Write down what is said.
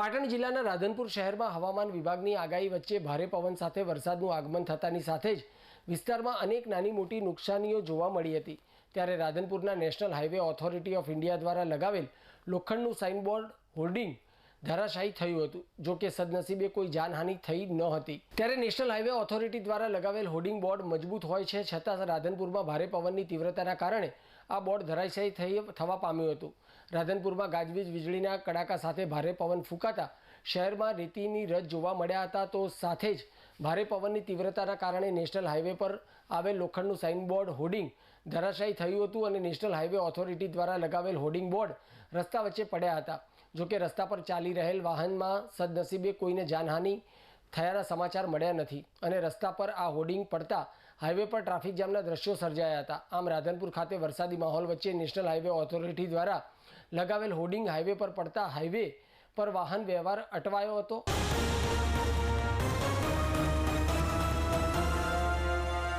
પાટણ જિલ્લાના રાધનપુર શહેરમાં હવામાન વિભાગની આગાહી વચ્ચે ભારે પવન સાથે વરસાદનું આગમન થતાની સાથે જ વિસ્તારમાં અનેક નાની મોટી નુકસાનીઓ જોવા મળી હતી. ત્યારે રાધનપુરના national highway authority of India દ્વારા લગાવેલ લોખંડનું સાઇનબોર્ડ હોર્ડિંગ ધરાશાયી થયું હતું. જો કે સદનસીબે કોઈ જાનહાનિ થઈ ન હતી. ત્યારે નેશનલ હાઈવે ઓથોરિટી દ્વારા લગાવેલ હોર્ડિંગ બોર્ડ મજબૂત હોય છે, છતાં રાધનપુરમાં ભારે પવનની તીવ્રતાના કારણે આ બોર્ડ ધરાશાયી થઈ થવા પામ્યું હતું. રાધનપુરમાં ગાજવીજ વીજળીના કડાકા સાથે ભારે પવન ફૂંકાતા શહેરમાં રેતીની રજ જોવા મળ્યા હતા તો સાથે જ ભારે પવનની તીવ્રતાના કારણે નેશનલ હાઈવે પર આવેલ લોખંડનું સાઇનબોર્ડ હોર્ડિંગ ધરાશાયી થયું હતું અને નેશનલ હાઈવે ઓથોરિટી દ્વારા લગાવેલ હોર્ડિંગ બોર્ડ રસ્તા વચ્ચે પડ્યા હતા. જોકે રસ્તા પર ચાલી રહેલ વાહનમાં સદનસીબે કોઈને જાનહાનિ થયાના સમાચાર મળ્યા નથી અને રસ્તા પર આ હોર્ડિંગ પડતા હાઈવે પર ટ્રાફિક જામના દ્રશ્યો સર્જાયા હતા. આમ રાધનપુર ખાતે વરસાદી માહોલ વચ્ચે નેશનલ હાઈવે ઓથોરિટી દ્વારા લગાવેલ હોર્ડિંગ હાઈવે પર પડતા હાઈવે પર વાહન વ્યવહાર અટવાયો હતો.